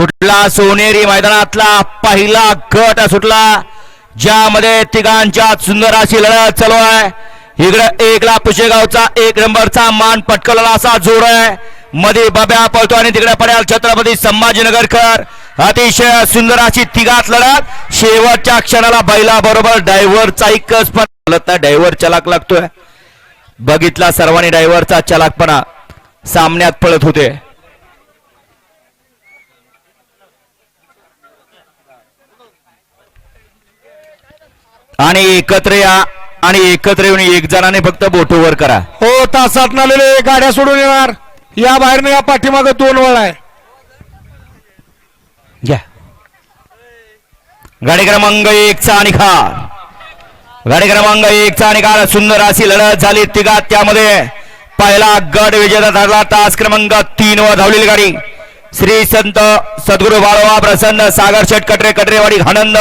सुटला सोनेरी मैदानातला पहिला गट सुटला ज्यामध्ये तिघांच्या सुंदर अशी लढत चालू आहे. इकडं एकला पुशेगावचा एक नंबरचा मान पटकवलेला असा जोड आहे. मध्ये बब्या पळतो आणि तिकडे पडेल छत्रपती संभाजीनगरकर अतिशय सुंदर अशी तिघात लढत. शेवटच्या क्षणाला बैला बरोबर डायव्हरचा एकच पण चालत नाही डायव्हर चलाक लागतोय. बघितला सर्वांनी डायव्हरचा चलाकपणा. सामन्यात पळत होते. आणि एकत्र या आणि एकत्र येऊन एक जणाने फक्त बोट वर करा. हो तासात नालेले गाड्या सोडून येणार. या बाहेर या पाठीमागं दोन वळ आहे. घ्या. गाडी क्रमांक एकचा आणि खार गाडी क्रमांक एकचा निकाल सुंदर अशी लढत झाली. तिघात त्यामध्ये पहिला गड विजेता ठरला. तास क्रमांक तीन वर धावलेली गाडी. श्री संत सद्गुरू बाळोबा प्रसन्न सागर शेट कटरे कटरेवाडी आनंद